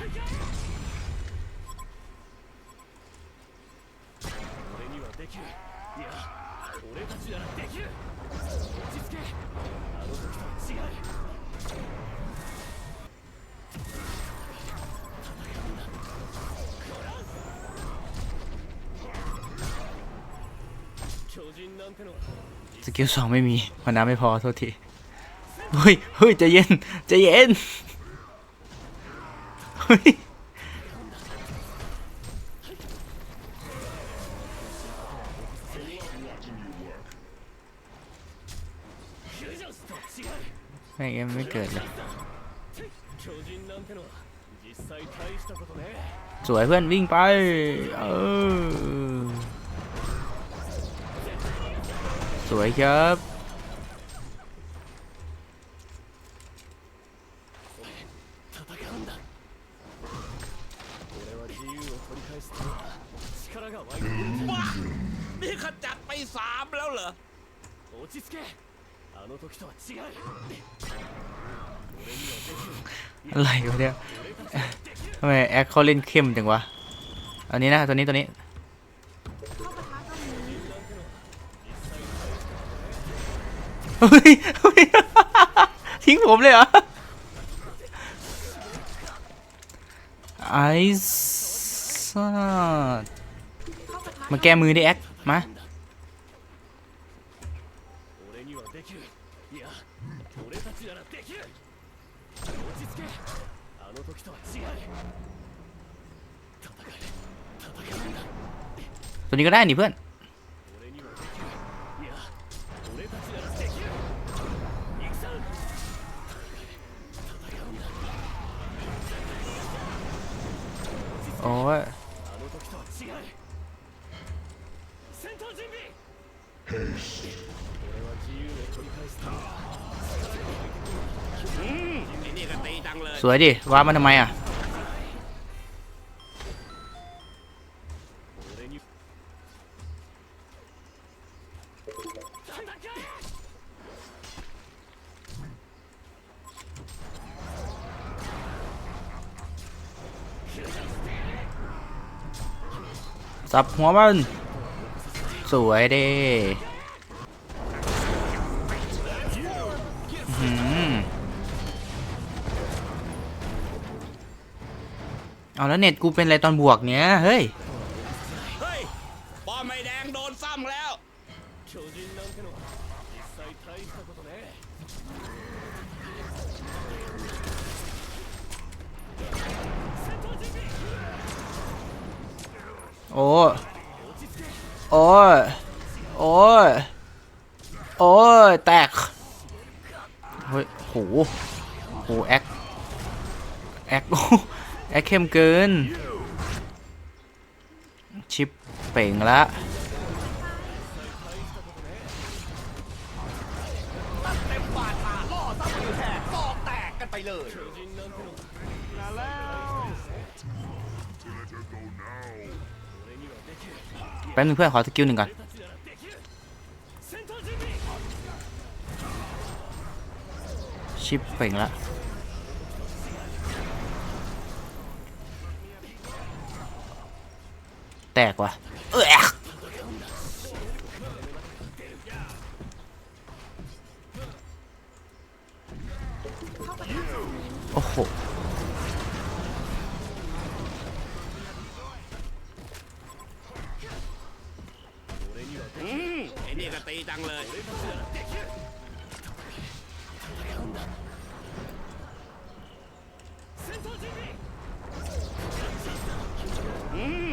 俺にはできるいや俺たちならできる落ち着けあの時とは違う巨人なんてのは สกิลสองไม่มีมานาไม่พอโทษที เฮ้ย เฮ้ยใจเย็นใจเย็น ไม่เอ็มไม่เกิดเลยสวยเพื่อนวิ่งไป เออ สวยครับ 力が湧いてくるんじゃ ว้านี่ขจัดไปสามแล้วเหรอ 落ち着けあの時とは違う俺にはできる อะไรวะเนี่ยทำไมแอคเขาเล่นเข้มจังวะ อันนี้นะ ตัวนี้ตัวนี้ เฮ้ยเฮ้ย ทิ้งผมเลยเหรอ ไอซ่า มาแก้มือดิแอคมาตัวนี้ก็ได้นี่เพื่อน สวยดิว้ามันทำไมอะ สับหัวมัน สวยดิ เอาแล้วเน็ตกูเป็นอะไรตอนบวกเนี้ยเฮ้ยเฮ้ยป้อมไม่แดงโดนซ้ำแล้วโอ้โอ้โอ้โอ้แตก เฮ้ยโหโหแอคแอค แอคเข้มเกิน ชิปเป่งละแป๊บนึงเพื่อน ขอสกิลหนึ่งก่อน ชิปเป่งละ แตกว่ะเอ้ยโอ้โห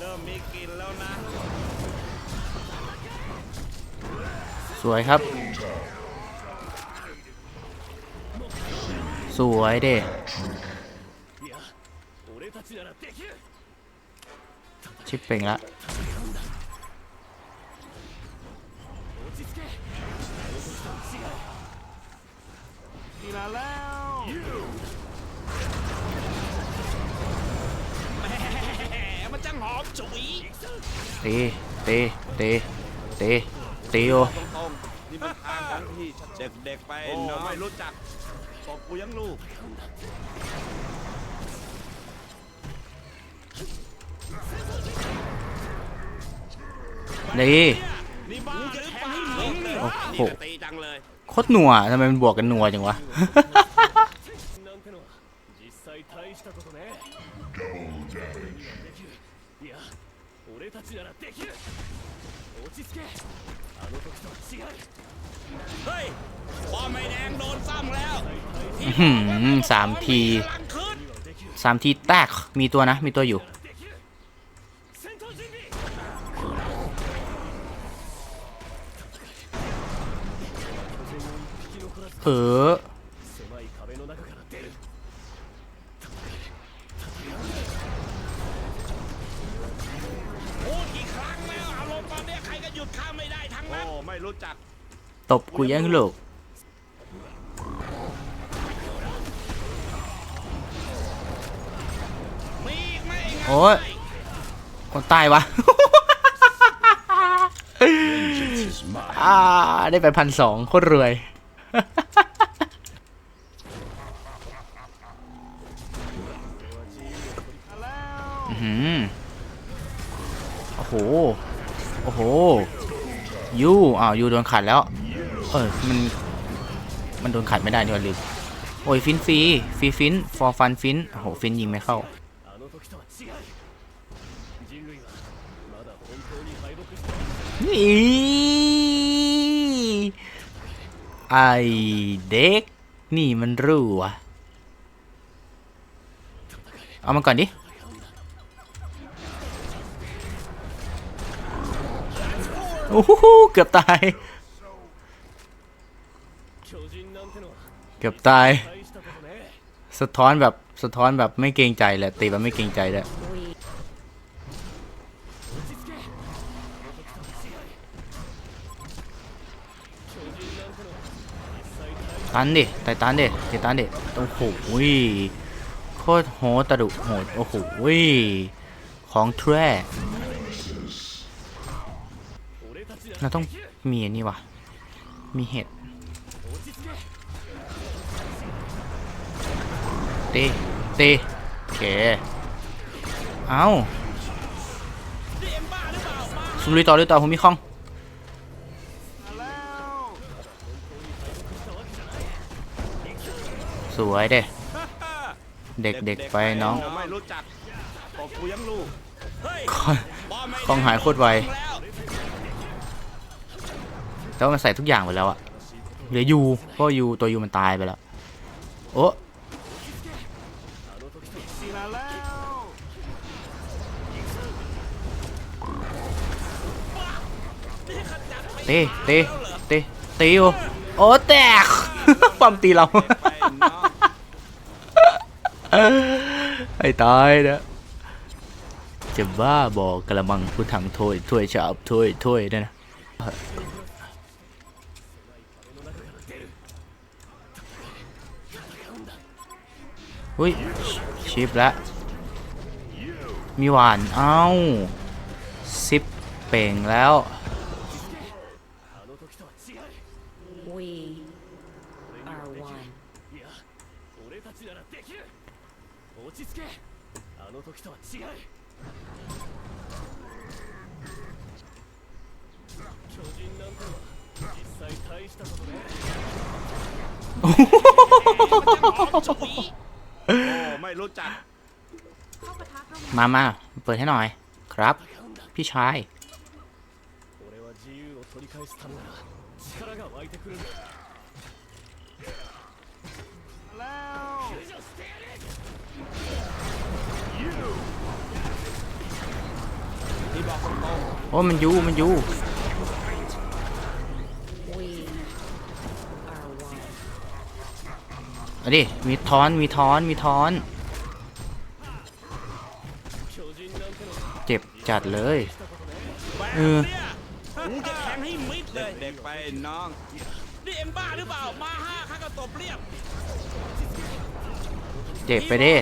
เริ่มมีกินแล้วนะสวยครับ สวยเด้ชิปเป่งละ ตีตีตีตีตีโอตรงๆนี่มันทางทั้งที่เด็กๆไปเนาะไม่รู้จักบอกกูยังลูกดีนี่บ้าหรือเปล่าโอ้โหนี่ก็ตีจังเลย โคตรหนัวทำไมมันบวกกันหนัวจังวะ ちならできる落ち着けあの時とは違う เฮ้ยบอมไม่แดงโดนซ้ำแล้ว อื้อหือสามที กำลังขึ้น สามทีแตก มีตัวนะ มีตัวอยู่ できる戦闘準備敵残らず เผลอ ได้ทั้งนั้นโอ้ไม่รู้จัก ตบกูยังลูกมีอีกไหมไงโอ้ยคนตายวะ อ่า ได้ไปพันสองโคตรรวย อื้อหือโอ้โห โอ้โห ยูอ่าวยูโดนขัดแล้ว เออมันมันโดนขัดไม่ได้นี่วะลืมโอ้ยฟินฟรีฟรีฟินฟอร์ฟันฟินโอ้โหฟินยิงไม่เข้านี่ไอเด็ก นี่มันรู้อะเอามันก่อนดิ โอ้โหเกือบตาย เกือบตาย สะท้อนแบบสะท้อนแบบไม่เกรงใจแหละตีแบบไม่เกรงใจเลยตันดิไตตันดิไตตันดิโอ้โหโคตรโหตะดุโหดโอ้โหของแท้ เราต้องมีอันนี้วะมีเห็ดเตีตีโอเค เอาสุริต่อเลยต่อผมมีคองสวยเด้เด็กเด็กไปน้องคองหายโคตรไว แล้วแต่ว่ามันใส่ทุกอย่างไปแล้วอะเหลือยูเพราะยูตัวยูมันตายไปแล้ว โอ้ทีละแล้วตีตีตีตีอยู่โอ้แตกปั๊มตีเราไอ้ตายนะจะบ้าบอกกระมังผู้ถังถ้วยถ้วยฉาบถ้วยถ้วยเนี่ยนะ อุ้ยชิปแล้วมีหวานเอา้าซิปเป่งแล้วโอ้โห は違う We are one. いや俺たちならできる 落ち着けあの時とは違う巨人なんてのは実際大したことね จุ๋ยโอ้ไม่รู้จัก มามาเปิดให้หน่อย ครับ 戦うんだ พี่ชาย 俺は自由を取り返すためなら力が湧いてくるんだ救助してやれ ที่บอกตรง โอ้มันยูมันยู We are one. เอาดิ มีทอน มีทอน มีทอน จ็บจัดเลยๆแบบเออเนี่ยกูจะแทงให้มิดเลยเด็กไปน้องนี่เอ็มบ้าหรือเปล่ามาห้าข้าก็ตบเรียบเจ็บไปดิ